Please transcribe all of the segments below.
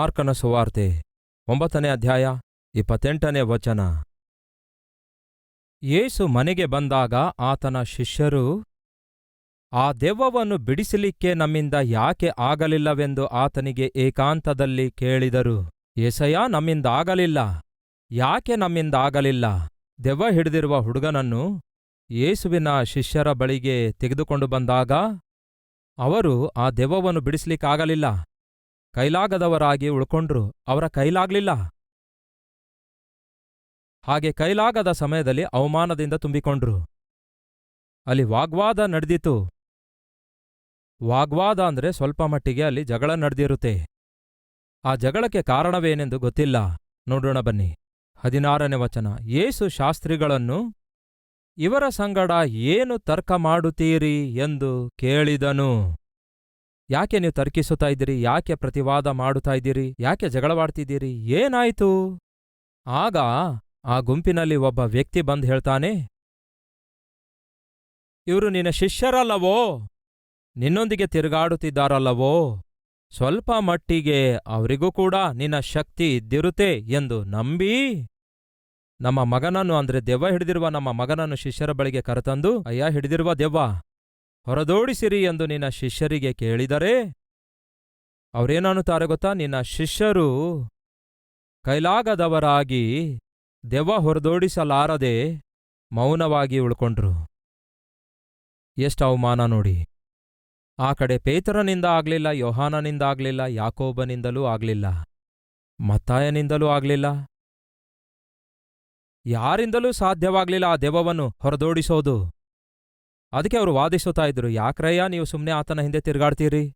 ಮಾರ್ಕನ ಸುವಾರ್ತೆ, ಒಂಬತ್ತನೇ ಅಧ್ಯಾಯ, ಇಪ್ಪತ್ತೆಂಟನೇ ವಚನ. ಯೇಸು ಮನೆಗೆ ಬಂದಾಗ ಆತನ ಶಿಷ್ಯರು, ಆ ದೆವ್ವವನ್ನು ಬಿಡಿಸಲಿಕ್ಕೆ ನಮ್ಮಿಂದ ಯಾಕೆ ಆಗಲಿಲ್ಲವೆಂದು ಆತನಿಗೆ ಏಕಾಂತದಲ್ಲಿ ಕೇಳಿದರು. ಏಸಯ್ಯ ನಮ್ಮಿಂದ ಆಗಲಿಲ್ಲ ಯಾಕೆ ನಮ್ಮಿಂದ ಆಗಲಿಲ್ಲ ದೆವ್ವ ಹಿಡಿದಿರುವ ಹುಡುಗನನ್ನು ಯೇಸುವಿನ ಶಿಷ್ಯರ ಬಳಿಗೆ ತೆಗೆದುಕೊಂಡು ಬಂದಾಗ, ಅವರು ಆ ದೆವ್ವವನ್ನು ಬಿಡಿಸ್ಲಿಕ್ಕಾಗಲಿಲ್ಲ. ಕೈಲಾಗದವರಾಗಿ ಉಳ್ಕೊಂಡ್ರು, ಅವರ ಕೈಲಾಗ್ಲಿಲ್ಲ. ಹಾಗೆ ಕೈಲಾಗದ ಸಮಯದಲ್ಲಿ ಅವಮಾನದಿಂದ ತುಂಬಿಕೊಂಡ್ರು. ಅಲ್ಲಿ ವಾಗ್ವಾದ ನಡೆದಿತು ವಾಗ್ವಾದ ಅಂದ್ರೆ ಸ್ವಲ್ಪ ಮಟ್ಟಿಗೆ ಅಲ್ಲಿ ಜಗಳ ನಡೆದಿರುತ್ತೆ. ಆ ಜಗಳಕ್ಕೆ ಕಾರಣವೇನೆಂದು ಗೊತ್ತಿಲ್ಲ. ನೋಡೋಣ ಬನ್ನಿ. ಹದಿನಾರನೇ ವಚನ. ಯೇಸು ಶಾಸ್ತ್ರಿಗಳನ್ನು, ಇವರ ಸಂಗಡ ಏನು ತರ್ಕ ಮಾಡುತ್ತೀರಿ? ಎಂದು ಕೇಳಿದನು. ಯಾಕೆ ನೀವು ತರ್ಕಿಸುತ್ತಾ ಇದ್ದೀರಿ? ಯಾಕೆ ಪ್ರತಿವಾದ ಮಾಡುತ್ತಾ ಇದ್ದೀರಿ? ಯಾಕೆ ಜಗಳವಾಡ್ತಿದ್ದೀರಿ? ಏನಾಯ್ತು? ಆಗ ಆ ಗುಂಪಿನಲ್ಲಿ ಒಬ್ಬ ವ್ಯಕ್ತಿ ಬಂದು ಹೇಳ್ತಾನೆ, ಇವರು ನಿನ್ನ ಶಿಷ್ಯರಲ್ಲವೋ? ನಿನ್ನೊಂದಿಗೆ ತಿರುಗಾಡುತ್ತಿದ್ದಾರಲ್ಲವೋ? ಸ್ವಲ್ಪ ಮಟ್ಟಿಗೆ ಅವರಿಗೂ ಕೂಡ ನಿನ್ನ ಶಕ್ತಿ ಇದ್ದಿರುತ್ತೆ ಎಂದು ನಂಬಿ ನಮ್ಮ ಮಗನನ್ನು, ಅಂದ್ರೆ ದೆವ್ವ ಹಿಡಿದಿರುವ ನಮ್ಮ ಮಗನನ್ನು ಶಿಷ್ಯರ ಬಳಿಗೆ ಕರೆತಂದು, ಅಯ್ಯ, ಹಿಡಿದಿರುವ ದೆವ್ವ ಹೊರದೋಡಿಸಿರಿ ಎಂದು ನಿನ್ನ ಶಿಷ್ಯರಿಗೆ ಕೇಳಿದರೆ ಅವರೇನನ್ನುತ್ತಾರೆ ಗೊತ್ತಾ? ನಿನ್ನ ಶಿಷ್ಯರು ಕೈಲಾಗದವರಾಗಿ ದೆವ್ವ ಹೊರದೋಡಿಸಲಾರದೆ ಮೌನವಾಗಿ ಉಳ್ಕೊಂಡ್ರು. ಎಷ್ಟು ಅವಮಾನ ನೋಡಿ. ಆ ಕಡೆ ಪೇತರನಿಂದ ಆಗ್ಲಿಲ್ಲ, ಯೋಹಾನನಿಂದ ಆಗ್ಲಿಲ್ಲ, ಯಾಕೋಬನಿಂದಲೂ ಆಗ್ಲಿಲ್ಲ, ಮತ್ತಾಯನಿಂದಲೂ ಆಗ್ಲಿಲ್ಲ. ಯಾರಿಂದಲೂ ಸಾಧ್ಯವಾಗ್ಲಿಲ್ಲ ಆ ದೆವ್ವವನ್ನು ಹೊರದೋಡಿಸೋದು. ಅದಕ್ಕೆ ಅವರು ವಾದಿಸುತ್ತಾ ಇದ್ರು ಯಾಕ್ರಯ್ಯ, ನೀವು ಸುಮ್ಮನೆ ಆತನ ಹಿಂದೆ ತಿರುಗಾಡ್ತೀರಿ?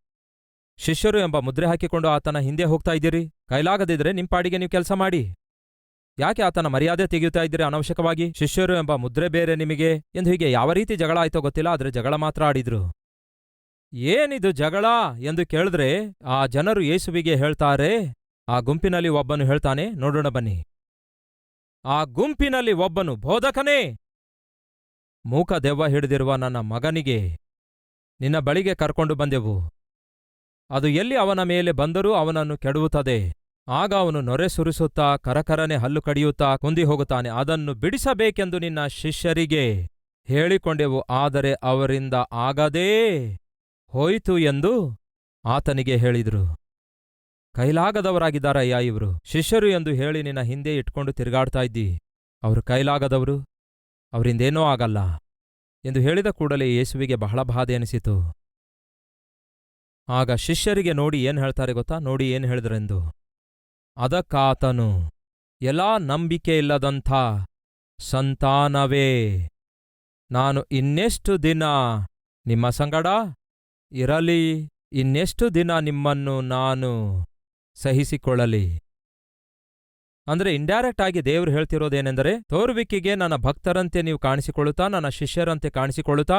ಶಿಷ್ಯರು ಎಂಬ ಮುದ್ರೆ ಹಾಕಿಕೊಂಡು ಆತನ ಹಿಂದೆ ಹೋಗ್ತಾ ಇದ್ದೀರಿ? ಕೈಲಾಗದಿದ್ರೆ ನಿಮ್ಮ ಪಾಡಿಗೆ ನೀವು ಕೆಲಸ ಮಾಡಿ. ಯಾಕೆ ಆತನ ಮರ್ಯಾದೆ ತೆಗೆಯುತ್ತಾ ಇದ್ದೀರಿ ಅನವಶ್ಯಕವಾಗಿ? ಶಿಷ್ಯರು ಎಂಬ ಮುದ್ರೆ ಬೇರೆ ನಿಮಗೆ. ಎಂದು ಹೀಗೆ ಯಾವ ರೀತಿ ಜಗಳ ಆಯ್ತೋ ಗೊತ್ತಿಲ್ಲ, ಆದರೆ ಜಗಳ ಮಾತ್ರ ಆಡಿದ್ರು. ಏನಿದು ಜಗಳ? ಎಂದು ಕೇಳಿದ್ರೆ, ಆ ಜನರು ಯೇಸುವಿಗೆ ಹೇಳ್ತಾರೆ. ಆ ಗುಂಪಿನಲ್ಲಿ ಒಬ್ಬನು ಹೇಳ್ತಾನೆ, ನೋಡೋಣ ಬನ್ನಿ. ಆ ಗುಂಪಿನಲ್ಲಿ ಒಬ್ಬನು ಬೋಧಕನೇ! ಮೂಕ ದೆವ್ವ ಹಿಡಿದಿರುವ ನನ್ನ ಮಗನಿಗೆ ನಿನ್ನ ಬಳಿಗೆ ಕರ್ಕೊಂಡು ಬಂದೆವು. ಅದು ಎಲ್ಲಿ ಅವನ ಮೇಲೆ ಬಂದರೂ ಅವನನ್ನು ಕೆಡುವುತ್ತದೆ. ಆಗ ಅವನು ನೊರೆ ಸುರಿಸುತ್ತಾ, ಕರಕರನೆ ಹಲ್ಲು ಕಡಿಯುತ್ತಾ, ಕುಂದಿ ಹೋಗುತ್ತಾನೆ. ಅದನ್ನು ಬಿಡಿಸಬೇಕೆಂದು ನಿನ್ನ ಶಿಷ್ಯರಿಗೆ ಹೇಳಿಕೊಂಡೆವು. ಆದರೆ ಅವರಿಂದ ಆಗದೇ ಹೋಯಿತು ಎಂದು ಆತನಿಗೆ ಹೇಳಿದರು. ಕೈಲಾಗದವರಾಗಿದ್ದಾರಯ್ಯ ಇವರು. ಶಿಷ್ಯರು ಎಂದು ಹೇಳಿ ನಿನ್ನ ಹಿಂದೆ ಇಟ್ಕೊಂಡು ತಿರುಗಾಡ್ತಾ ಇದ್ದಿ. ಅವರು ಕೈಲಾಗದವರು. ಅವರಿಂದೇನೂ ಆಗಲ್ಲ ಎಂದು ಹೇಳಿದ ಕೂಡಲೇ ಯೇಸುವಿಗೆ ಬಹಳ ಬಾಧೆ ಅನಿಸಿತು. ಆಗ ಶಿಷ್ಯರಿಗೆ ನೋಡಿ ಏನ್ ಹೇಳ್ತಾರೆ ಗೊತ್ತಾ? ನೋಡಿ ಏನ್ ಹೇಳಿದ್ರೆಂದು. ಅದಕ್ಕಾತನು, ಎಲ್ಲಾ ನಂಬಿಕೆಯಿಲ್ಲದಂಥ ಸಂತಾನವೇ, ನಾನು ಇನ್ನೆಷ್ಟು ದಿನ ನಿಮ್ಮ ಸಂಗಡ ಇರಲಿ, ಇನ್ನೆಷ್ಟು ದಿನ ನಿಮ್ಮನ್ನು ನಾನು ಸಹಿಸಿಕೊಳ್ಳಲಿ. ಅಂದ್ರೆ ಇಂಡೈರೆಕ್ಟ್ ಆಗಿ ದೇವರು ಹೇಳ್ತಿರೋದೇನೆಂದರೆ, ತೋರುವಿಕೆಗೆ ನನ್ನ ಭಕ್ತರಂತೆ ನೀವು ಕಾಣಿಸಿಕೊಳ್ಳುತ್ತಾ, ನನ್ನ ಶಿಷ್ಯರಂತೆ ಕಾಣಿಸಿಕೊಳ್ಳುತ್ತಾ,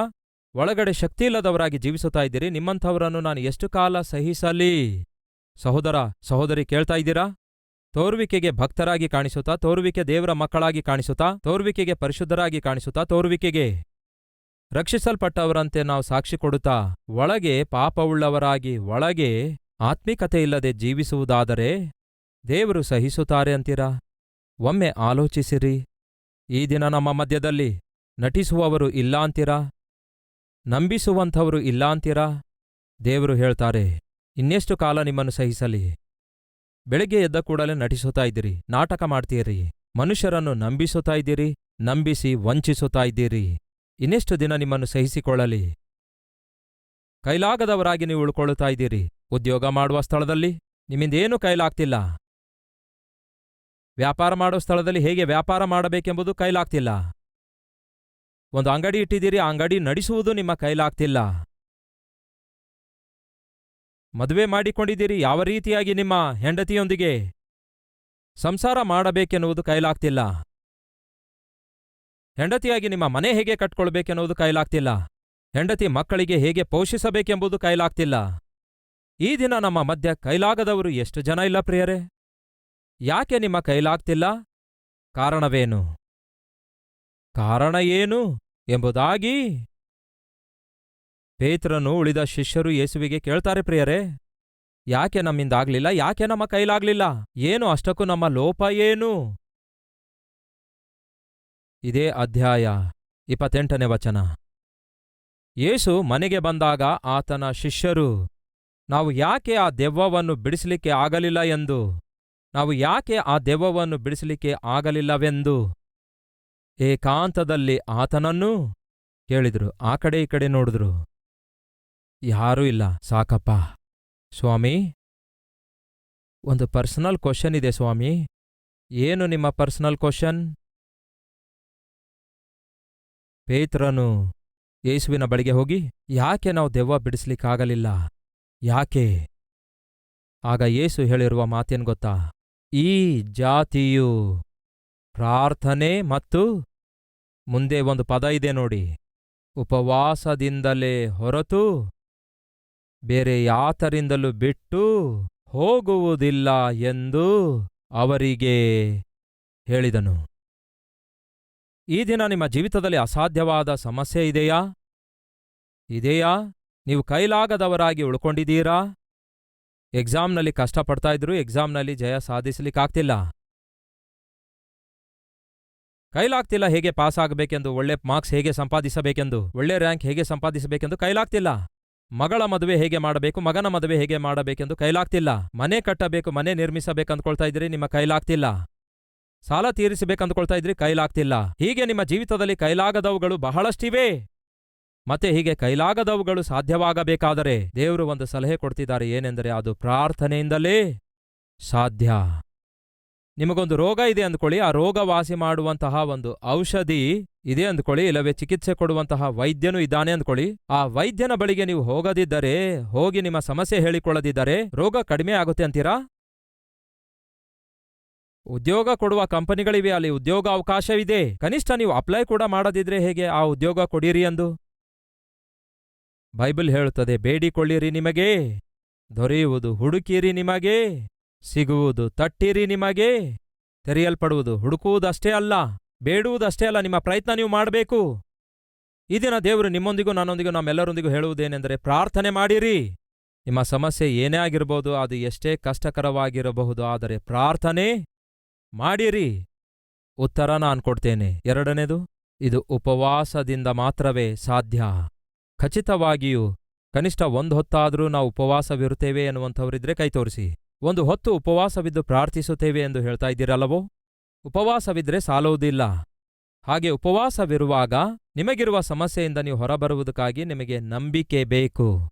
ಒಳಗಡೆ ಶಕ್ತಿ ಇಲ್ಲದವರಾಗಿ ಜೀವಿಸುತ್ತಾ ಇದ್ದೀರಿ, ನಿಮ್ಮಂಥವರನ್ನು ನಾನು ಎಷ್ಟು ಕಾಲ ಸಹಿಸಲಿ? ಸಹೋದರ, ಸಹೋದರಿ ಕೇಳ್ತಾ ಇದ್ದೀರಾ? ತೋರುವಿಕೆಗೆ ಭಕ್ತರಾಗಿ ಕಾಣಿಸುತ್ತಾ, ತೋರುವಿಕೆ ದೇವರ ಮಕ್ಕಳಾಗಿ ಕಾಣಿಸುತ್ತಾ, ತೋರುವಿಕೆಗೆ ಪರಿಶುದ್ಧರಾಗಿ ಕಾಣಿಸುತ್ತಾ, ತೋರುವಿಕೆಗೆ ರಕ್ಷಿಸಲ್ಪಟ್ಟವರಂತೆ ನಾವು ಸಾಕ್ಷಿ ಕೊಡುತ್ತಾ, ಒಳಗೆ ಪಾಪವುಳ್ಳವರಾಗಿ, ಒಳಗೆ ಆತ್ಮಿಕತೆಯಿಲ್ಲದೆ ಜೀವಿಸುವುದಾದರೆ ದೇವರು ಸಹಿಸುತ್ತಾರೆ ಅಂತೀರಾ? ಒಮ್ಮೆ ಆಲೋಚಿಸಿರಿ. ಈ ದಿನ ನಮ್ಮ ಮಧ್ಯದಲ್ಲಿ ನಟಿಸುವವರು ಇಲ್ಲ ಅಂತೀರಾ? ನಂಬಿಸುವಂಥವರು ಇಲ್ಲ ಅಂತೀರಾ? ದೇವರು ಹೇಳ್ತಾರೆ, ಇನ್ನೆಷ್ಟು ಕಾಲ ನಿಮ್ಮನ್ನು ಸಹಿಸಲಿ. ಬೆಳಿಗ್ಗೆ ಎದ್ದ ಕೂಡಲೇ ನಟಿಸುತ್ತಾ ಇದ್ದೀರಿ, ನಾಟಕ ಮಾಡ್ತೀರಿ. ಮನುಷ್ಯರನ್ನು ನಂಬಿಸುತ್ತಾ ಇದ್ದೀರಿ, ನಂಬಿಸಿ ವಂಚಿಸುತ್ತಾ ಇದ್ದೀರಿ. ಇನ್ನೆಷ್ಟು ದಿನ ನಿಮ್ಮನ್ನು ಸಹಿಸಿಕೊಳ್ಳಲಿ. ಕೈಲಾಗದವರಾಗಿ ನೀವು ಉಳ್ಕೊಳ್ಳುತ್ತಾ ಇದ್ದೀರಿ. ಉದ್ಯೋಗ ಮಾಡುವ ಸ್ಥಳದಲ್ಲಿ ನಿಮ್ಮಿಂದೇನೂ ಕೈಲಾಗ್ತಿಲ್ಲ. ವ್ಯಾಪಾರ ಮಾಡೋ ಸ್ಥಳದಲ್ಲಿ ಹೇಗೆ ವ್ಯಾಪಾರ ಮಾಡಬೇಕೆಂಬುದು ಕೈಲಾಗ್ತಿಲ್ಲ. ಒಂದು ಅಂಗಡಿ ಇಟ್ಟಿದ್ದೀರಿ, ಆ ಅಂಗಡಿ ನಡೆಸುವುದು ನಿಮ್ಮ ಕೈಲಾಗ್ತಿಲ್ಲ. ಮದುವೆ ಮಾಡಿಕೊಂಡಿದ್ದೀರಿ, ಯಾವ ರೀತಿಯಾಗಿ ನಿಮ್ಮ ಹೆಂಡತಿಯೊಂದಿಗೆ ಸಂಸಾರ ಮಾಡಬೇಕೆನ್ನುವುದು ಕೈಲಾಗ್ತಿಲ್ಲ. ಹೆಂಡತಿಯಾಗಿ ನಿಮ್ಮ ಮನೆ ಹೇಗೆ ಕಟ್ಕೊಳ್ಬೇಕೆನ್ನುವುದು ಕೈಲಾಗ್ತಿಲ್ಲ. ಹೆಂಡತಿ ಮಕ್ಕಳಿಗೆ ಹೇಗೆ ಪೋಷಿಸಬೇಕೆಂಬುದು ಕೈಲಾಗ್ತಿಲ್ಲ. ಈ ದಿನ ನಮ್ಮ ಮಧ್ಯ ಕೈಲಾಗದವರು ಎಷ್ಟು ಜನ ಇಲ್ಲ ಪ್ರಿಯರೇ? ಯಾಕೆ ನಿಮ್ಮ ಕೈಲಾಗ್ತಿಲ್ಲ? ಕಾರಣವೇನು? ಕಾರಣ ಏನು ಎಂಬುದಾಗಿ? ಪೇತ್ರನು ಉಳಿದ ಶಿಷ್ಯರು ಯೇಸುವಿಗೆ ಕೇಳ್ತಾರೆ ಪ್ರಿಯರೇ, ಯಾಕೆ ನಮ್ಮಿಂದಾಗ್ಲಿಲ್ಲ? ಯಾಕೆ ನಮ್ಮ ಕೈಲಾಗ್ಲಿಲ್ಲ? ಏನು ಅಷ್ಟಕ್ಕೂ ನಮ್ಮ ಲೋಪ ಏನು? ಇದೇ ಅಧ್ಯಾಯ ಇಪ್ಪತ್ತೆಂಟನೇ ವಚನ. ಯೇಸು ಮನೆಗೆ ಬಂದಾಗ ಆತನ ಶಿಷ್ಯರು, ನಾವು ಯಾಕೆ ಆ ದೆವ್ವವನ್ನು ಬಿಡಿಸಲಿಕ್ಕೆ ಆಗಲಿಲ್ಲ ಎಂದು? ನಾವು ಯಾಕೆ ಆ ದೆವ್ವವನ್ನು ಬಿಡಿಸಲಿಕ್ಕೆ ಆಗಲಿಲ್ಲವೆಂದು? ಏಕಾಂತದಲ್ಲಿ ಆತನನ್ನು? ಕೇಳಿದ್ರು. ಆ ಕಡೆ ಈ ಕಡೆ ನೋಡಿದ್ರು. ಯಾರೂ ಇಲ್ಲ. ಸಾಕಪ್ಪ. ಸ್ವಾಮಿ, ಒಂದು ಪರ್ಸನಲ್ ಕ್ವಶನ್ ಇದೆ ಸ್ವಾಮಿ. ಏನು ನಿಮ್ಮ ಪರ್ಸನಲ್ ಕ್ವಶನ್? ಪೇತ್ರನು ಯೇಸುವಿನ ಬಳಿಗೆ ಹೋಗಿ, ಯಾಕೆ ನಾವು ದೆವ್ವ ಬಿಡಿಸ್ಲಿಕ್ಕಾಗಲಿಲ್ಲ? ಯಾಕೆ? ಆಗ ಯೇಸು ಹೇಳಿರುವ ಮಾತೇನು ಗೊತ್ತಾ? ಈ ಜಾತಿಯು ಪ್ರಾರ್ಥನೆ ಮತ್ತು ಮುಂದೆ ಒಂದು ಪದ ಇದೆ ನೋಡಿ. ಉಪವಾಸದಿಂದಲೇ ಹೊರತು ಬೇರೆ ಯಾತರಿಂದಲೂ ಬಿಟ್ಟು ಹೋಗುವುದಿಲ್ಲ ಎಂದು ಅವರಿಗೆ ಹೇಳಿದನು. ಈ ದಿನ ನಿಮ್ಮ ಜೀವಿತದಲ್ಲಿ ಅಸಾಧ್ಯವಾದ ಸಮಸ್ಯೆ ಇದೆಯಾ? ಇದೆಯಾ? ನೀವು ಕೈಲಾಗದವರಾಗಿ ಉಳ್ಕೊಂಡಿದ್ದೀರಾ? ಎಕ್ಸಾಮ್ನಲ್ಲಿ ಕಷ್ಟಪಡ್ತಾ ಇದ್ರು ಎಕ್ಸಾಮ್ನಲ್ಲಿ ಜಯ ಸಾಧಿಸಲಿಕ್ಕಾಗ್ತಿಲ್ಲ. ಕೈಲಾಗ್ತಿಲ್ಲ ಹೇಗೆ ಪಾಸ್ ಆಗಬೇಕೆಂದು, ಒಳ್ಳೆ ಮಾರ್ಕ್ಸ್ ಹೇಗೆ ಸಂಪಾದಿಸಬೇಕೆಂದು, ಒಳ್ಳೆ ರ್ಯಾಂಕ್ ಹೇಗೆ ಸಂಪಾದಿಸಬೇಕೆಂದು ಕೈಲಾಗ್ತಿಲ್ಲ. ಮಗಳ ಮದುವೆ ಹೇಗೆ ಮಾಡಬೇಕು, ಮಗನ ಮದುವೆ ಹೇಗೆ ಮಾಡಬೇಕೆಂದು ಕೈಲಾಗ್ತಿಲ್ಲ. ಮನೆ ಕಟ್ಟಬೇಕು, ಮನೆ ನಿರ್ಮಿಸಬೇಕಂದ್ಕೊಳ್ತಾ ಇದ್ರಿ, ನಿಮ್ಮ ಕೈಲಾಗ್ತಿಲ್ಲ. ಸಾಲ ತೀರಿಸಬೇಕಂದ್ಕೊಳ್ತಾ ಇದ್ರಿ, ಕೈಲಾಗ್ತಿಲ್ಲ. ಹೀಗೆ ನಿಮ್ಮ ಜೀವಿತದಲ್ಲಿ ಕೈಲಾಗದವುಗಳು ಬಹಳಷ್ಟಿವೆ. ಮತ್ತೆ ಹೀಗೆ ಕೈಲಾಗದವುಗಳು ಸಾಧ್ಯವಾಗಬೇಕಾದರೆ ದೇವರು ಒಂದು ಸಲಹೆ ಕೊಡ್ತಿದ್ದಾರೆ. ಏನೆಂದರೆ ಅದು ಪ್ರಾರ್ಥನೆಯಿಂದಲೇ ಸಾಧ್ಯ. ನಿಮಗೊಂದು ರೋಗ ಇದೆ ಅಂದ್ಕೊಳ್ಳಿ. ಆ ರೋಗ ವಾಸಿ ಮಾಡುವಂತಹ ಒಂದು ಔಷಧಿ ಇದೆ ಅಂದ್ಕೊಳ್ಳಿ. ಇಲ್ಲವೇ ಚಿಕಿತ್ಸೆ ಕೊಡುವಂತಹ ವೈದ್ಯನೂ ಇದ್ದಾನೆ ಅಂದ್ಕೊಳ್ಳಿ. ಆ ವೈದ್ಯನ ಬಳಿಗೆ ನೀವು ಹೋಗದಿದ್ದರೆ, ಹೋಗಿ ನಿಮ್ಮ ಸಮಸ್ಯೆ ಹೇಳಿಕೊಳ್ಳದಿದ್ದರೆ ರೋಗ ಕಡಿಮೆ ಆಗುತ್ತೆ ಅಂತೀರಾ? ಉದ್ಯೋಗ ಕೊಡುವ ಕಂಪನಿಗಳಿವೆ, ಅಲ್ಲಿ ಉದ್ಯೋಗ ಅವಕಾಶವಿದೆ ಕನಿಷ್ಠ ನೀವು ಅಪ್ಲೈ ಕೂಡ ಮಾಡದಿದ್ರೆ ಹೇಗೆ ಆ ಉದ್ಯೋಗ ಕೊಡಿರಿ ಎಂದು ಬೈಬಲ್ ಹೇಳುತ್ತದೆ ಬೇಡಿಕೊಳ್ಳಿರಿ ನಿಮಗೆ, ದೊರೆಯುವುದು ಹುಡುಕಿರಿ ನಿಮಗೆ, ಸಿಗುವುದು ತಟ್ಟಿರಿ ನಿಮಗೆ, ತೆರೆಯಲ್ಪಡುವುದು ಹುಡುಕುವುದಷ್ಟೇ ಅಲ್ಲ, ಬೇಡುವುದಷ್ಟೇ ಅಲ್ಲ, ನಿಮ್ಮ ಪ್ರಯತ್ನ ನೀವು ಮಾಡಬೇಕು. ಈ ದಿನ ದೇವರು ನಿಮ್ಮೊಂದಿಗೂ ನನ್ನೊಂದಿಗೂ ನಮ್ಮೆಲ್ಲರೊಂದಿಗೂ ಹೇಳುವುದೇನೆಂದರೆ ಪ್ರಾರ್ಥನೆ ಮಾಡಿರಿ. ನಿಮ್ಮ ಸಮಸ್ಯೆ ಏನೇ ಆಗಿರಬಹುದು ಅದು ಎಷ್ಟೇ ಕಷ್ಟಕರವಾಗಿರಬಹುದು, ಆದರೆ ಪ್ರಾರ್ಥನೆ ಮಾಡಿರಿ. ಉತ್ತರ ನಾನು ಕೊಡ್ತೇನೆ. ಎರಡನೇದು, ಇದು ಉಪವಾಸದಿಂದ ಮಾತ್ರವೇ ಸಾಧ್ಯ. ಖಚಿತವಾಗಿಯೂ ಕನಿಷ್ಠ ಒಂದು ಹೊತ್ತಾದರೂ ನಾವು ಉಪವಾಸವಿರುತ್ತೇವೆ ಎನ್ನುವಂಥವರಿದ್ರೆ ಕೈ ತೋರಿಸಿ. ಒಂದು ಹೊತ್ತು ಉಪವಾಸವಿದ್ದು ಪ್ರಾರ್ಥಿಸುತ್ತೇವೆ ಎಂದು ಹೇಳ್ತಾ ಇದ್ದೀರಲ್ಲವೋ? ಉಪವಾಸವಿದ್ರೆ ಸಾಲುವುದಿಲ್ಲ. ಹಾಗೆ ಉಪವಾಸವಿರುವಾಗ ನಿಮಗಿರುವ ಸಮಸ್ಯೆಯಿಂದ ನೀವು ಹೊರಬರುವುದಕ್ಕಾಗಿ ನಿಮಗೆ ನಂಬಿಕೆ ಬೇಕು.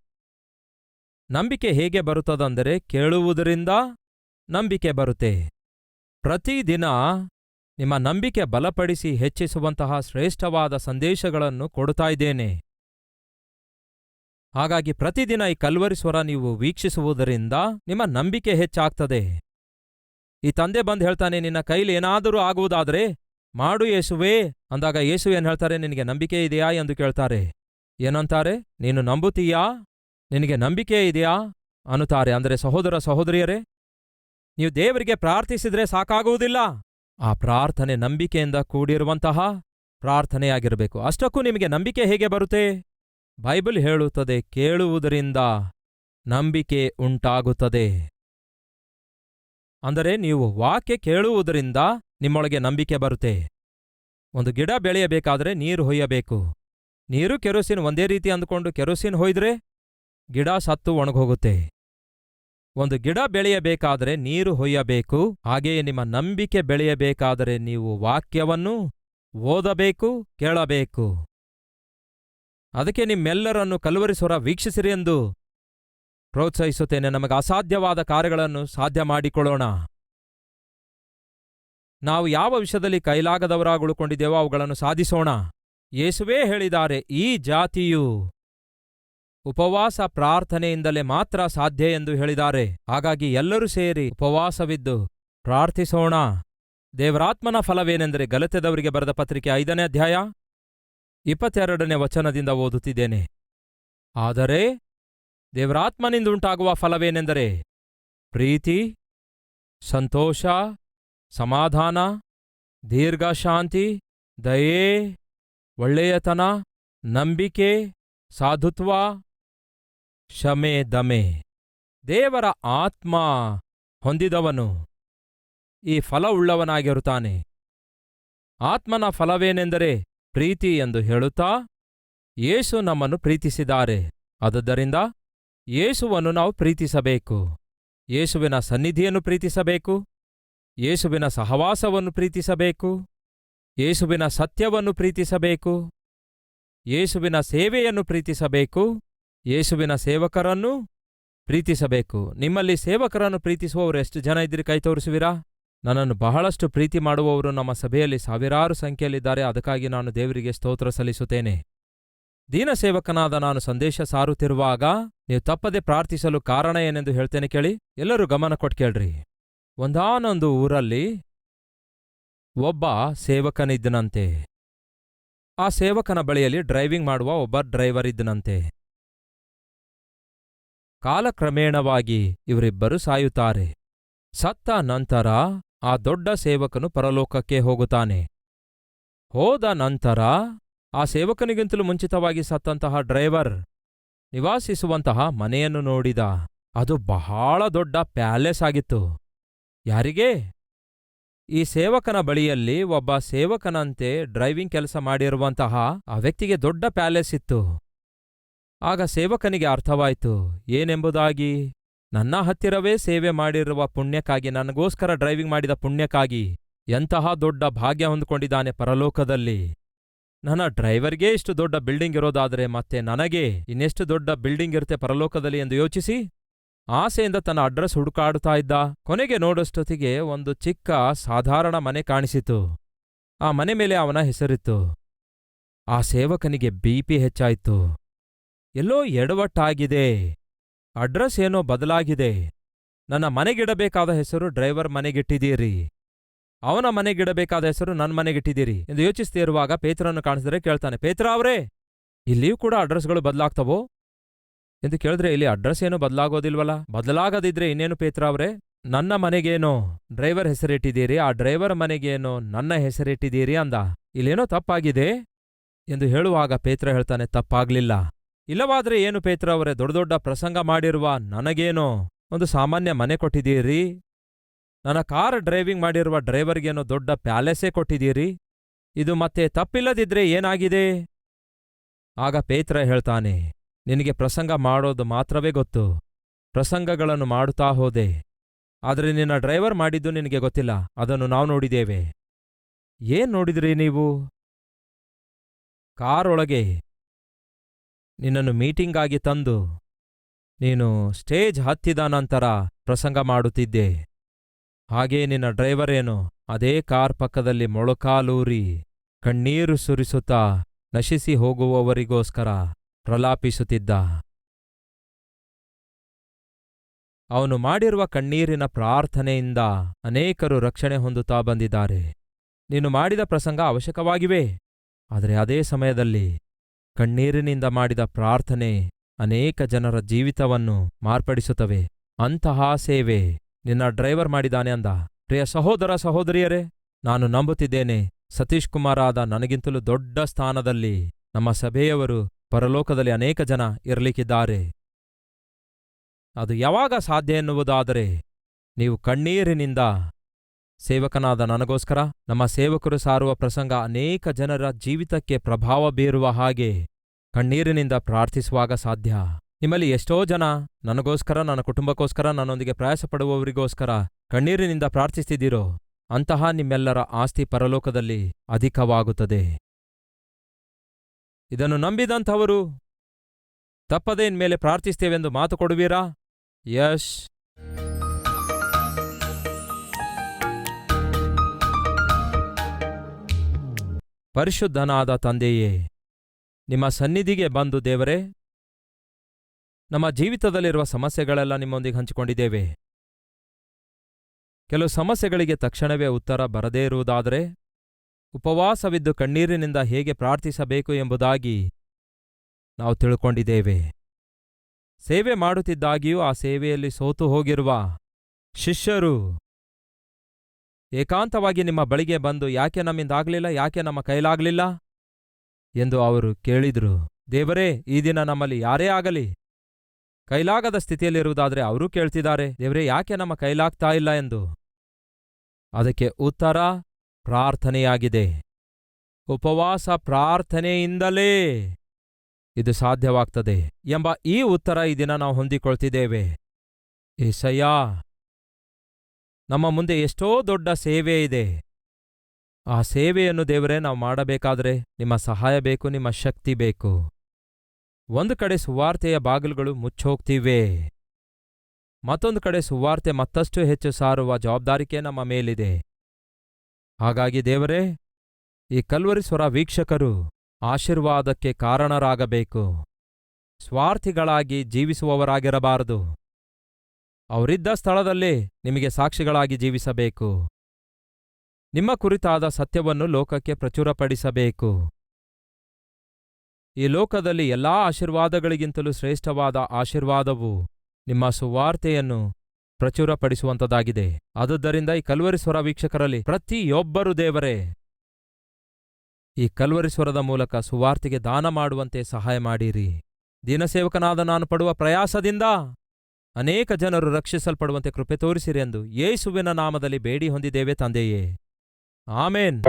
ನಂಬಿಕೆ ಹೇಗೆ ಬರುತ್ತದಂದರೆ ಕೇಳುವುದರಿಂದ ನಂಬಿಕೆ ಬರುತ್ತೆ. ಪ್ರತಿದಿನ ನಿಮ್ಮ ನಂಬಿಕೆ ಬಲಪಡಿಸಿ ಹೆಚ್ಚಿಸುವಂತಹ ಶ್ರೇಷ್ಠವಾದ ಸಂದೇಶಗಳನ್ನು ಕೊಡುತ್ತಾ ಇದ್ದೇನೆ. ಹಾಗಾಗಿ ಪ್ರತಿದಿನ ಈ ಕಲ್ವರಿ ಸ್ವರ ನೀವು ವೀಕ್ಷಿಸುವುದರಿಂದ ನಿಮ್ಮ ನಂಬಿಕೆ ಹೆಚ್ಚಾಗ್ತದೆ. ಈ ತಂದೆ ಬಂದು ಹೇಳ್ತಾನೆ, ನಿನ್ನ ಕೈಲಿ ಏನಾದರೂ ಆಗುವುದಾದರೆ ಮಾಡು ಯೇಸುವೇ. ಅಂದಾಗ ಯೇಸು ಏನು ಹೇಳ್ತಾರೆ, ನಿನಗೆ ನಂಬಿಕೆ ಇದೆಯಾ? ಎಂದು ಕೇಳ್ತಾರೆ. ಏನಂತಾರೆ, ನೀನು ನಂಬುತ್ತೀಯಾ? ನಿನಗೆ ನಂಬಿಕೆ ಇದೆಯಾ? ಅನ್ನುತ್ತಾರೆ. ಅಂದರೆ, ಸಹೋದರ, ಸಹೋದರಿಯರೇ, ನೀವು ದೇವರಿಗೆ ಪ್ರಾರ್ಥಿಸಿದ್ರೆ ಸಾಕಾಗುವುದಿಲ್ಲ. ಆ ಪ್ರಾರ್ಥನೆ ನಂಬಿಕೆಯಿಂದ ಕೂಡಿರುವಂತಹ ಪ್ರಾರ್ಥನೆಯಾಗಿರಬೇಕು. ಅಷ್ಟಕ್ಕೂ ನಿಮಗೆ ನಂಬಿಕೆ ಹೇಗೆ ಬರುತ್ತೆ? ಬೈಬಲ್ ಹೇಳುತ್ತದೆ, ಕೇಳುವುದರಿಂದ ನಂಬಿಕೆ ಉಂಟಾಗುತ್ತದೆ. ಅಂದರೆ ನೀವು ವಾಕ್ಯ ಕೇಳುವುದರಿಂದ ನಿಮ್ಮೊಳಗೆ ನಂಬಿಕೆ ಬರುತ್ತೆ. ಒಂದು ಗಿಡ ಬೆಳೆಯಬೇಕಾದರೆ ನೀರು ಹೊಯ್ಯಬೇಕು. ನೀರು ಕೆರೋಸಿನ್ ಒಂದೇ ರೀತಿ ಅಂದುಕೊಂಡು ಕೆರೋಸಿನ್ ಹೊಯ್ದರೆ ಗಿಡ ಸತ್ತು ಒಣಗೋಗುತ್ತೆ. ಒಂದು ಗಿಡ ಬೆಳೆಯಬೇಕಾದರೆ ನೀರು ಹೊಯ್ಯಬೇಕು. ಹಾಗೆಯೇ ನಿಮ್ಮ ನಂಬಿಕೆ ಬೆಳೆಯಬೇಕಾದರೆ ನೀವು ವಾಕ್ಯವನ್ನು ಓದಬೇಕು, ಕೇಳಬೇಕು. ಅದಕ್ಕೆ ನಿಮ್ಮೆಲ್ಲರನ್ನು ಕಲ್ವರಿಸೊರ ವೀಕ್ಷಿಸಿರಿ ಎಂದು ಪ್ರೋತ್ಸಾಹಿಸುತ್ತೇನೆ. ನಮಗೆ ಅಸಾಧ್ಯವಾದ ಕಾರ್ಯಗಳನ್ನು ಸಾಧ್ಯ ಮಾಡಿಕೊಳ್ಳೋಣ. ನಾವು ಯಾವ ವಿಷಯದಲ್ಲಿ ಕೈಲಾಗದವರಾಗುಳ್ಕೊಂಡಿದ್ದೇವೋ ಅವುಗಳನ್ನು ಸಾಧಿಸೋಣ. ಯೇಸುವೇ ಹೇಳಿದ್ದಾರೆ, ಈ ಜಾತಿಯು ಉಪವಾಸ ಪ್ರಾರ್ಥನೆಯಿಂದಲೇ ಮಾತ್ರ ಸಾಧ್ಯ ಎಂದು ಹೇಳಿದ್ದಾರೆ. ಹಾಗಾಗಿ ಎಲ್ಲರೂ ಸೇರಿ ಉಪವಾಸವಿದ್ದು ಪ್ರಾರ್ಥಿಸೋಣ. ದೇವರಾತ್ಮನ ಫಲವೇನೆಂದರೆ ಗಲತೆದವರಿಗೆ ಬರೆದ ಪತ್ರಿಕೆ ಐದನೇ ಅಧ್ಯಾಯ ಇಪ್ಪತ್ತೆರಡನೇ ವಚನದಿಂದ ಓದುತ್ತಿದ್ದೇನೆ. ಆದರೆ ದೇವರಾತ್ಮನಿಂದುಂಟಾಗುವ ಫಲವೇನೆಂದರೆ ಪ್ರೀತಿ, ಸಂತೋಷ, ಸಮಾಧಾನ, ದೀರ್ಘಶಾಂತಿ, ದಯೆ, ಒಳ್ಳೆಯತನ, ನಂಬಿಕೆ, ಸಾಧುತ್ವ ಶಮೆ ದಮೆ. ದೇವರ ಆತ್ಮ ಹೊಂದಿದವನು ಈ ಫಲವುಳ್ಳವನಾಗಿರುತ್ತಾನೆ. ಆತ್ಮನ ಫಲವೇನೆಂದರೆ ಪ್ರೀತಿ ಎಂದು ಹೇಳುತ್ತಾ ಯೇಸು ನಮ್ಮನ್ನು ಪ್ರೀತಿಸಿದ್ದಾರೆ. ಅದುದರಿಂದ ಯೇಸುವನ್ನು ನಾವು ಪ್ರೀತಿಸಬೇಕು. ಯೇಸುವಿನ ಸನ್ನಿಧಿಯನ್ನು ಪ್ರೀತಿಸಬೇಕು. ಯೇಸುವಿನ ಸಹವಾಸವನ್ನು ಪ್ರೀತಿಸಬೇಕು. ಯೇಸುವಿನ ಸತ್ಯವನ್ನು ಪ್ರೀತಿಸಬೇಕು. ಯೇಸುವಿನ ಸೇವೆಯನ್ನು ಪ್ರೀತಿಸಬೇಕು. ಯೇಸುವಿನ ಸೇವಕರನ್ನು ಪ್ರೀತಿಸಬೇಕು. ನಿಮ್ಮಲ್ಲಿ ಸೇವಕರನ್ನು ಪ್ರೀತಿಸುವವರು ಎಷ್ಟು ಜನ ಇದ್ದೀರಿ ಕೈ ತೋರಿಸುವಿರಾ? ನನ್ನನ್ನು ಬಹಳಷ್ಟು ಪ್ರೀತಿ ಮಾಡುವವರು ನಮ್ಮ ಸಭೆಯಲ್ಲಿ ಸಾವಿರಾರು ಸಂಖ್ಯೆಯಲ್ಲಿದ್ದಾರೆ. ಅದಕ್ಕಾಗಿ ನಾನು ದೇವರಿಗೆ ಸ್ತೋತ್ರ ಸಲ್ಲಿಸುತ್ತೇನೆ. ದೀನಸೇವಕನಾದ ನಾನು ಸಂದೇಶ ಸಾರುತ್ತಿರುವಾಗ ನೀವು ತಪ್ಪದೆ ಪ್ರಾರ್ಥಿಸಲು ಕಾರಣ ಏನೆಂದು ಹೇಳ್ತೇನೆ ಕೇಳಿ. ಎಲ್ಲರೂ ಗಮನ ಕೊಟ್ಟು ಕೇಳ್ರಿ. ಒಂದಾನೊಂದು ಊರಲ್ಲಿ ಒಬ್ಬ ಸೇವಕನಿದ್ದನಂತೆ. ಆ ಸೇವಕನ ಬಳಿಯಲ್ಲಿ ಡ್ರೈವಿಂಗ್ ಮಾಡುವ ಒಬ್ಬ ಡ್ರೈವರ್ ಇದ್ದನಂತೆ. ಕಾಲಕ್ರಮೇಣವಾಗಿ ಇವರಿಬ್ಬರು ಸಾಯುತ್ತಾರೆ. ಸತ್ತ ನಂತರ ಆ ದೊಡ್ಡ ಸೇವಕನು ಪರಲೋಕಕ್ಕೆ ಹೋಗುತ್ತಾನೆ. ಹೋದ ನಂತರ ಆ ಸೇವಕನಿಗಿಂತಲೂ ಮುಂಚಿತವಾಗಿ ಸತ್ತಂತಹ ಡ್ರೈವರ್ ನಿವಾಸಿಸುವಂತಹ ಮನೆಯನ್ನು ನೋಡಿದ. ಅದು ಬಹಳ ದೊಡ್ಡ ಪ್ಯಾಲೇಸ್ ಆಗಿತ್ತು. ಯಾರಿಗೆ? ಈ ಸೇವಕನ ಬಳಿಯಲ್ಲಿ ಒಬ್ಬ ಸೇವಕನಂತೆ ಡ್ರೈವಿಂಗ್ ಕೆಲಸ ಮಾಡಿರುವಂತಹ ಆ ವ್ಯಕ್ತಿಗೆ ದೊಡ್ಡ ಪ್ಯಾಲೇಸ್ ಇತ್ತು. ಆಗ ಸೇವಕನಿಗೆ ಅರ್ಥವಾಯಿತು, ಏನೆಂಬುದಾಗಿ? ನನ್ನ ಹತ್ತಿರವೇ ಸೇವೆ ಮಾಡಿರುವ ಪುಣ್ಯಕ್ಕಾಗಿ, ನನಗೋಸ್ಕರ ಡ್ರೈವಿಂಗ್ ಮಾಡಿದ ಪುಣ್ಯಕ್ಕಾಗಿ ಎಂತಹ ದೊಡ್ಡ ಭಾಗ್ಯ ಹೊಂದಿಕೊಂಡಿದ್ದಾನೆ ಪರಲೋಕದಲ್ಲಿ. ನನ್ನ ಡ್ರೈವರ್ಗೆ ಇಷ್ಟು ದೊಡ್ಡ ಬಿಲ್ಡಿಂಗ್ ಇರೋದಾದರೆ ಮತ್ತೆ ನನಗೆ ಇನ್ನೆಷ್ಟು ದೊಡ್ಡ ಬಿಲ್ಡಿಂಗ್ ಇರುತ್ತೆ ಪರಲೋಕದಲ್ಲಿ ಎಂದು ಯೋಚಿಸಿ, ಆಸೆಯಿಂದ ತನ್ನ ಅಡ್ರೆಸ್ ಹುಡುಕಾಡುತ್ತಾ ಇದ್ದ. ಕೊನೆಗೆ ನೋಡೋಷ್ಟೊತ್ತಿಗೆ ಒಂದು ಚಿಕ್ಕ ಸಾಧಾರಣ ಮನೆ ಕಾಣಿಸಿತು. ಆ ಮನೆ ಮೇಲೆ ಅವನ ಹೆಸರಿತ್ತು. ಆ ಸೇವಕನಿಗೆ ಬಿಪಿ ಹೆಚ್ಚಾಯಿತು. ಎಲ್ಲೋ ಎಡವಟ್ಟಾಗಿದೆ. ಅಡ್ರೆಸ್ ಏನೋ ಬದಲಾಗಿದೆ. ನನ್ನ ಮನೆಗಿಡಬೇಕಾದ ಹೆಸರು ಡ್ರೈವರ್ ಮನೆಗಿಟ್ಟಿದ್ದೀರಿ. ಅವನ ಮನೆಗಿಡಬೇಕಾದ ಹೆಸರು ನನ್ನ ಮನೆಗಿಟ್ಟಿದ್ದೀರಿ ಎಂದು ಯೋಚಿಸ್ತಾ ಇರುವಾಗ ಪೇತ್ರನ್ನು ಕಾಣಿಸಿದರೆ ಕೇಳ್ತಾನೆ, ಪೇತ್ರ ಅವರೇ, ಇಲ್ಲಿಯೂ ಕೂಡ ಅಡ್ರೆಸ್ಗಳು ಬದಲಾಗ್ತವೋ? ಎಂದು ಕೇಳಿದ್ರೆ, ಇಲ್ಲಿ ಅಡ್ರೆಸ್ ಏನೋ ಬದಲಾಗೋದಿಲ್ವಲ್ಲ ಬದಲಾಗದಿದ್ರೆ ಇನ್ನೇನು ಪೇತ್ರ ಅವರೇ? ನನ್ನ ಮನೆಗೇನೋ ಡ್ರೈವರ್ ಹೆಸರಿಟ್ಟಿದ್ದೀರಿ, ಆ ಡ್ರೈವರ್ ಮನೆಗೇನೋ ನನ್ನ ಹೆಸರಿಟ್ಟಿದ್ದೀರಿ ಅಂದ. ಇಲ್ಲೇನೋ ತಪ್ಪಾಗಿದೆ? ಎಂದು ಹೇಳುವಾಗ ಪೇತ್ರ ಹೇಳ್ತಾನೆ, ತಪ್ಪಾಗ್ಲಿಲ್ಲ. ಇಲ್ಲವಾದ್ರೆ ಏನು ಪೇತ್ರ ಅವರೇ ದೊಡ್ಡ ದೊಡ್ಡ ಪ್ರಸಂಗ ಮಾಡಿರುವ ನನಗೇನೋ? ಒಂದು ಸಾಮಾನ್ಯ ಮನೆ ಕೊಟ್ಟಿದ್ದೀರಿ? ನನ್ನ ಕಾರ್ ಡ್ರೈವಿಂಗ್ ಮಾಡಿರುವ ಡ್ರೈವರ್ಗೇನೋ ದೊಡ್ಡ ಪ್ಯಾಲೇಸೇ ಕೊಟ್ಟಿದ್ದೀರಿ? ಇದು ಮತ್ತೆ ತಪ್ಪಿಲ್ಲದಿದ್ರೆ ಏನಾಗಿದೆ? ಆಗ ಪೇತ್ರ ಹೇಳ್ತಾನೆ, ನಿನಗೆ ಪ್ರಸಂಗ ಮಾಡೋದು ಮಾತ್ರವೇ ಗೊತ್ತು. ಪ್ರಸಂಗಗಳನ್ನು ಮಾಡುತ್ತಾ ಹೋದೆ. ಆದರೆ ನಿನ್ನ ಡ್ರೈವರ್ ಮಾಡಿದ್ದು ನಿನಗೆ ಗೊತ್ತಿಲ್ಲ. ಅದನ್ನು ನಾವು ನೋಡಿದ್ದೇವೆ. ಏನ್ ನೋಡಿದ್ರಿ ನೀವು? ಕಾರ್ ಒಳಗೆ ನಿನ್ನನ್ನು ಮೀಟಿಂಗಾಗಿ ತಂದು ನೀನು ಸ್ಟೇಜ್ ಹತ್ತಿದ ನಂತರ ಪ್ರಸಂಗ ಮಾಡುತ್ತಿದ್ದೆ. ಹಾಗೇ ನಿನ್ನ ಡ್ರೈವರೇನು ಅದೇ ಕಾರ್ ಪಕ್ಕದಲ್ಲಿ ಮೊಳಕಾಲೂರಿ ಕಣ್ಣೀರು ಸುರಿಸುತ್ತಾ ನಶಿಸಿ ಹೋಗುವವರಿಗೋಸ್ಕರ ಪ್ರಲಾಪಿಸುತ್ತಿದ್ದ. ಅವನು ಮಾಡಿರುವ ಕಣ್ಣೀರಿನ ಪ್ರಾರ್ಥನೆಯಿಂದ ಅನೇಕರು ರಕ್ಷಣೆ ಹೊಂದುತ್ತಾ ಬಂದಿದ್ದಾರೆ. ನೀನು ಮಾಡಿದ ಪ್ರಸಂಗ ಅವಶ್ಯಕವಾಗಿವೆ. ಆದರೆ ಅದೇ ಸಮಯದಲ್ಲಿ ಕಣ್ಣೀರಿನಿಂದ ಮಾಡಿದ ಪ್ರಾರ್ಥನೆ ಅನೇಕ ಜನರ ಜೀವಿತವನ್ನು ಮಾರ್ಪಡಿಸುತ್ತವೆ. ಅಂತಹ ಸೇವೆ ನಿನ್ನ ಡ್ರೈವರ್ ಮಾಡಿದಾನೆ ಅಂದ. ಪ್ರಿಯ ಸಹೋದರ ಸಹೋದರಿಯರೇ, ನಾನು ನಂಬುತ್ತಿದ್ದೇನೆ, ಸತೀಶ್ ಕುಮಾರಾದ ನನಗಿಂತಲೂ ದೊಡ್ಡ ಸ್ಥಾನದಲ್ಲಿ ನಮ್ಮ ಸಭೆಯವರು ಪರಲೋಕದಲ್ಲಿ ಅನೇಕ ಜನ ಇರಲಿಕ್ಕಿದ್ದಾರೆ. ಅದು ಯಾವಾಗ ಸಾಧ್ಯ ಎನ್ನುವುದಾದರೆ, ನೀವು ಕಣ್ಣೀರಿನಿಂದ ಸೇವಕನಾದ ನನಗೋಸ್ಕರ ನಮ್ಮ ಸೇವಕರು ಸಾರುವ ಪ್ರಸಂಗ ಅನೇಕ ಜನರ ಜೀವಿತಕ್ಕೆ ಪ್ರಭಾವ ಬೀರುವ ಹಾಗೆ ಕಣ್ಣೀರಿನಿಂದ ಪ್ರಾರ್ಥಿಸುವಾಗ ಸಾಧ್ಯ. ನಿಮ್ಮಲ್ಲಿ ಎಷ್ಟೋ ಜನ ನನಗೋಸ್ಕರ, ನನ್ನ ಕುಟುಂಬಕ್ಕೋಸ್ಕರ, ನನ್ನೊಂದಿಗೆ ಪ್ರಯಾಸಪಡುವವರಿಗೋಸ್ಕರ ಕಣ್ಣೀರಿನಿಂದ ಪ್ರಾರ್ಥಿಸ್ತಿದ್ದೀರೋ, ಅಂತಹ ನಿಮ್ಮೆಲ್ಲರ ಆಸ್ತಿ ಪರಲೋಕದಲ್ಲಿ ಅಧಿಕವಾಗುತ್ತದೆ. ಇದನ್ನು ನಂಬಿದಂಥವರು ತಪ್ಪದೇ ಇನ್ಮೇಲೆ ಪ್ರಾರ್ಥಿಸ್ತೇವೆಂದು ಮಾತು ಕೊಡುವೀರಾ? ಯಶ್! ಪರಿಶುದ್ಧನಾದ ತಂದೆಯೇ, ನಿಮ್ಮ ಸನ್ನಿಧಿಗೆ ಬಂದು ದೇವರೇ, ನಮ್ಮ ಜೀವಿತದಲ್ಲಿರುವ ಸಮಸ್ಯೆಗಳೆಲ್ಲ ನಿಮ್ಮೊಂದಿಗೆ ಹಂಚಿಕೊಂಡಿದ್ದೇವೆ. ಕೆಲವು ಸಮಸ್ಯೆಗಳಿಗೆ ತಕ್ಷಣವೇ ಉತ್ತರ ಬರದೇ ಇರುವುದಾದರೆ, ಉಪವಾಸವಿದ್ದು ಕಣ್ಣೀರಿನಿಂದ ಹೇಗೆ ಪ್ರಾರ್ಥಿಸಬೇಕು ಎಂಬುದಾಗಿ ನಾವು ತಿಳ್ಕೊಂಡಿದ್ದೇವೆ. ಸೇವೆ ಮಾಡುತ್ತಿದ್ದಾಗಿಯೂ ಆ ಸೇವೆಯಲ್ಲಿ ಸೋತು ಹೋಗಿರುವ ಶಿಷ್ಯರು ಏಕಾಂತವಾಗಿ ನಿಮ್ಮ ಬಳಿಗೆ ಬಂದು ಯಾಕೆ ನಮ್ಮಿಂದಾಗಲಿಲ್ಲ ಯಾಕೆ ನಮ್ಮ ಕೈಲಾಗಲಿಲ್ಲ? ಎಂದು ಅವರು ಕೇಳಿದ್ರು. ದೇವರೇ, ಈ ದಿನ ನಮ್ಮಲ್ಲಿ ಯಾರೇ ಆಗಲಿ, ಕೈಲಾಗದ ಸ್ಥಿತಿಯಲ್ಲಿರುವುದಾದರೆ ಅವರೂ ಕೇಳ್ತಿದ್ದಾರೆ, ದೇವರೇ, ಯಾಕೆ ನಮ್ಮ ಕೈಲಾಗ್ತಾ ಇಲ್ಲ ಎಂದು? ಅದಕ್ಕೆ ಉತ್ತರ, ಪ್ರಾರ್ಥನೆಯಾಗಿದೆ. ಉಪವಾಸ ಪ್ರಾರ್ಥನೆಯಿಂದಲೇ ಇದು ಸಾಧ್ಯವಾಗ್ತದೆ ಎಂಬ ಈ ಉತ್ತರ ಈ ದಿನ ನಾವು ಹೊಂದಿಕೊಳ್ತಿದ್ದೇವೆ. ಏಸಯ್ಯ ನಮ್ಮ ಮುಂದೆ ಎಷ್ಟೋ ದೊಡ್ಡ ಸೇವೆ ಇದೆ. ಆ ಸೇವೆಯನ್ನು ದೇವರೇ, ನಾವು ಮಾಡಬೇಕಾದರೆ ನಿಮ್ಮ ಸಹಾಯ ಬೇಕು, ನಿಮ್ಮ ಶಕ್ತಿ ಬೇಕು. ಒಂದು ಕಡೆ ಸುವಾರ್ತೆಯ ಬಾಗಿಲುಗಳು ಮುಚ್ಚೋಗ್ತಿವೆ. ಮತ್ತೊಂದು ಕಡೆ ಸುವಾರ್ತೆ ಮತ್ತಷ್ಟು ಹೆಚ್ಚು ಸಾರುವ ಜವಾಬ್ದಾರಿಕೆ ನಮ್ಮ ಮೇಲಿದೆ. ಹಾಗಾಗಿ ದೇವರೇ, ಈ ಕಲ್ವರಿ ಸ್ವರ ವೀಕ್ಷಕರು ಆಶೀರ್ವಾದಕ್ಕೆ ಕಾರಣರಾಗಬೇಕು. ಸ್ವಾರ್ಥಿಗಳಾಗಿ ಜೀವಿಸುವವರಾಗಿರಬಾರದು. ಅವರಿದ್ದ ಸ್ಥಳದಲ್ಲೇ ನಿಮಗೆ ಸಾಕ್ಷಿಗಳಾಗಿ ಜೀವಿಸಬೇಕು. ನಿಮ್ಮ ಕುರಿತಾದ ಸತ್ಯವನ್ನು ಲೋಕಕ್ಕೆ ಪ್ರಚುರಪಡಿಸಬೇಕು. ಈ ಲೋಕದಲ್ಲಿ ಎಲ್ಲಾ ಆಶೀರ್ವಾದಗಳಿಗಿಂತಲೂ ಶ್ರೇಷ್ಠವಾದ ಆಶೀರ್ವಾದವು ನಿಮ್ಮ ಸುವಾರ್ತೆಯನ್ನು ಪ್ರಚುರಪಡಿಸುವಂತದಾಗಿದೆ. ಆದುದರಿಂದ ಈ ಕಲ್ವರಿಸ್ವರ ವೀಕ್ಷಕರಲ್ಲಿ ಪ್ರತಿಯೊಬ್ಬರು ದೇವರೇ, ಈ ಕಲ್ವರಿಸ್ವರದ ಮೂಲಕ ಸುವಾರ್ತೆಗೆ ದಾನ ಮಾಡುವಂತೆ ಸಹಾಯ ಮಾಡಿರಿ. ದೀನಸೇವಕನಾದ ನಾನು ಪಡುವ ಪ್ರಯಾಸದಿಂದ ಅನೇಕ ಜನರು ರಕ್ಷಿಸಲ್ಪಡುವಂತೆ ಕೃಪೆ ತೋರಿಸಿರಿ ಎಂದು ಯೇಸುವಿನ ನಾಮದಲ್ಲಿ ಬೇಡಿ ಹೊಂದಿದ್ದೇವೆ ತಂದೆಯೇ. ಆಮೇನ್.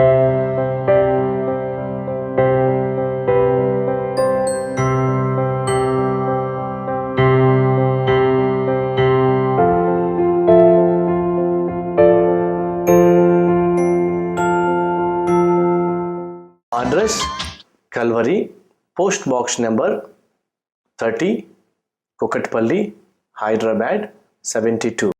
address Calvary, post box number 30, Kokatpalli, Hyderabad 72.